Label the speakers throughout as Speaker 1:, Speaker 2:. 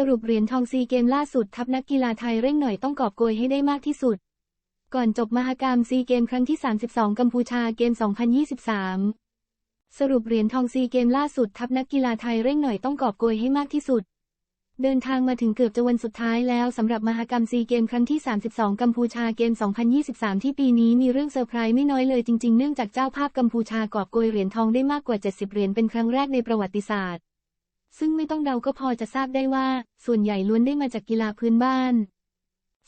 Speaker 1: สรุปเหรียญทองซีเกมล่าสุดทัพนักกีฬาไทยเร่งหน่อยต้องกอบโกยให้ได้มากที่สุด ก่อนจบมหกรรมซีเกมครั้งที่ 32 กัมพูชาเกม 2023 สรุปเหรียญทองซีเกมล่าสุดทัพนักกีฬาไทยเร่งหน่อยต้องกอบโกยให้มากที่สุด เดินทางมาถึงเกือบจะวันสุดท้ายแล้วสำหรับมหกรรมซีเกมครั้งที่ 32 กัมพูชาเกม 2023 ที่ปีนี้มีเรื่องเซอร์ไพรส์ไม่น้อยเลยจริงๆ เนื่องจากเจ้าภาพกัมพูชากอบโกยเหรียญทองได้มากกว่า 70 เหรียญเป็นครั้งแรกในประวัติศาสตร์ ซึ่งไม่ต้องเดาก็พอจะทราบได้ว่า ส่วนใหญ่ล้วนได้มาจากกีฬาพื้นบ้าน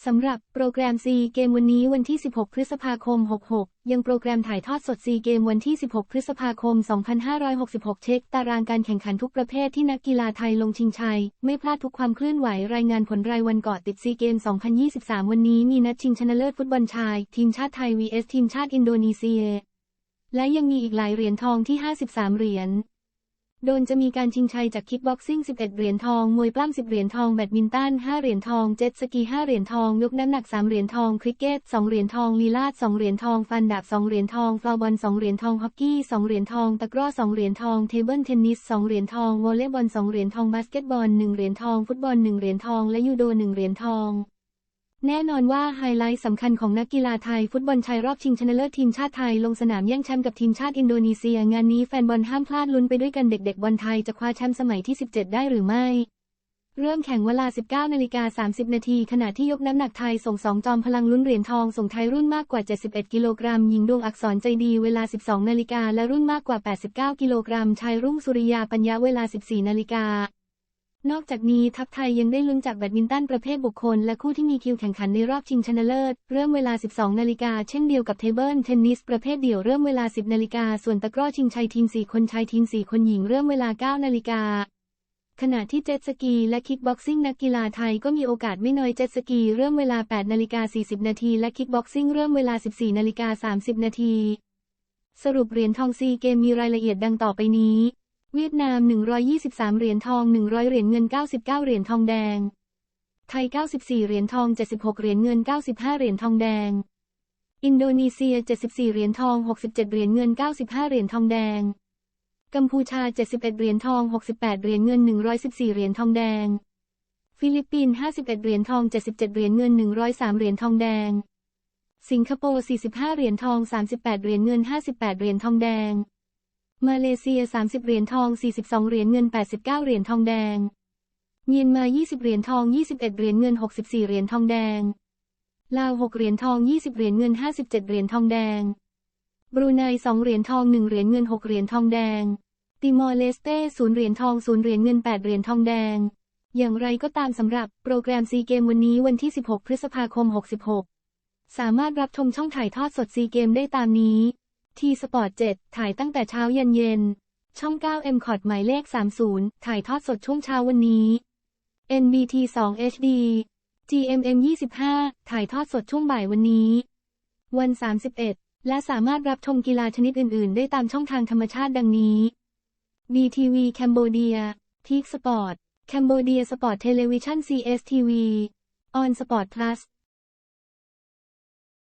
Speaker 1: สำหรับโปรแกรมซีเกมวันนี้วันที่ 16 พฤษภาคม 66 ยังโปรแกรมถ่ายทอดสดซีเกมวันที่ 16 พฤษภาคม 2566 เช็คตารางการแข่งขันทุกประเภทที่นักกีฬาไทยลงชิงชัย ไม่พลาดทุกความเคลื่อนไหวรายงานผลรายวันเกาะติดซีเกม 2023 วันนี้มีนัดชิงชนะเลิศฟุตบอลชาย ทีมชาติไทย vs ทีมชาติอินโดนีเซีย และยังมีอีกหลายเหรียญทองที่ 53 เหรียญ โดนจะมีการชิงชัยจากคิกบ็อกซิ่ง 11 เหรียญทอง มวยปล้ำ 10 เหรียญทอง แบดมินตัน 5 เหรียญทอง เจ็ตสกี 5 เหรียญทอง ยกน้ำหนัก 3 เหรียญทอง คริกเก็ต 2 เหรียญทอง ลีลาด 2 เหรียญทอง ฟันดาบ 2 เหรียญทอง ฟลอร์บอล 2 เหรียญทอง ฮอกกี้ 2 เหรียญทอง ตะกร้อ 2 เหรียญทอง เทเบิลเทนนิส 2 เหรียญทอง วอลเลย์บอล 2 เหรียญทอง บาสเกตบอล 1 เหรียญทอง ฟุตบอล 1 เหรียญทอง และยูโด 1 เหรียญทอง แน่นอนว่าไฮไลท์สำคัญของนักกีฬาไทย ฟุตบอลชายรอบชิงชนะเลิศทีมชาติไทย ลงสนามแย่งแชมป์กับทีมชาติอินโดนีเซีย งานนี้แฟนบอลห้ามพลาดลุ้นไปด้วยกันเด็กๆบอลไทยจะคว้าแชมป์สมัยที่ 17 ได้หรือไม่ เริ่มแข่งเวลา 19นาฬิกา30 นาทีขณะที่ยกน้ำหนักไทยส่งสองจอมพลังลุ้นเหรียญทองส่งไทยรุ่นมากกว่า 71 กิโลกรัมหญิงดวงอักษรใจดีเวลา 12นาฬิกาและรุ่นมากกว่า 89 กิโลกรัมชายรุ่งสุริยาปัญญาเวลา 14นาฬิกา นอกจากนี้ทัพไทยยังได้ลุ้นจากแบดมินตันประเภทบุคคลและคู่ที่มีคิวแข่งขันในรอบชิงชนะเลิศ เริ่มเวลา 12 นาฬิกาเช่นเดียวกับเทเบิลเทนนิสประเภทเดี่ยวเริ่มเวลา 10 นาฬิกาส่วนตะกร้อชิงชัยทีม 4 คนชายทีม 4 คนหญิงเริ่มเวลา 9 นาฬิกาขณะที่เจ็ตสกีและคิกบ็อกซิ่งนักกีฬาไทยก็มีโอกาสไม่น้อยเจ็ตสกีเริ่มเวลา 8 นาฬิกา 40 นาทีและคิกบ็อกซิ่งเริ่มเวลา 14 นาฬิกา 30 นาทีสรุปเหรียญทองซีเกมมีรายละเอียดดังต่อไปนี้ เวียดนาม 123 เหรียญทอง 100 เหรียญเงิน 99 เหรียญทองแดง ไทย 94 เหรียญทอง 76 เหรียญเงิน 95 เหรียญทองแดง อินโดนีเซีย 74 เหรียญทอง 67 เหรียญเงิน 95 เหรียญทองแดง กัมพูชา 71 เหรียญทอง 68 เหรียญเงิน 114 เหรียญทองแดง ฟิลิปปินส์ 51 เหรียญทอง 77 เหรียญเงิน 103 เหรียญทองแดง สิงคโปร์ 45 เหรียญทอง 38 เหรียญเงิน 58 เหรียญทองแดง มาเลเซีย 30 เหรียญทอง 42 เหรียญเงิน 89 เหรียญทองแดง เมียนมา 20 เหรียญทอง 21 เหรียญเงิน 64 เหรียญทองแดง ลาว 6 เหรียญทอง 20 เหรียญเงิน 57 เหรียญทองแดง บรูไน 2 เหรียญทอง 1 เหรียญเงิน 6 เหรียญทองแดง ติมอร์เลสเต้ 0 เหรียญทอง 0 เหรียญเงิน 8 เหรียญทองแดง อย่างไรก็ตามสำหรับโปรแกรมซีเกมวันนี้วันที่ 16 พฤษภาคม 66 สามารถรับชมช่องถ่ายทอดสดซีเกมได้ตามนี้ ทีสปอร์ต7ถ่ายตั้งแต่เช้าเยันเย็น ช่อง 9 M คอร์ดหมายเลข 30 ถ่ายทอดสดช่วงเช้าวันนี้ NBT 2 HD GMM 25 ถ่ายทอดสดช่วงบ่ายวันนี้ วัน 31 และสามารถรับชมกีฬาชนิดอื่น ๆ ได้ตามช่องทางธรรมชาติดังนี้ BTV แคนโบเดียพีคสปอร์ตแคนโบเดียสปอร์ตเทเลวิชั่น CSTV ออนสปอร์ต plus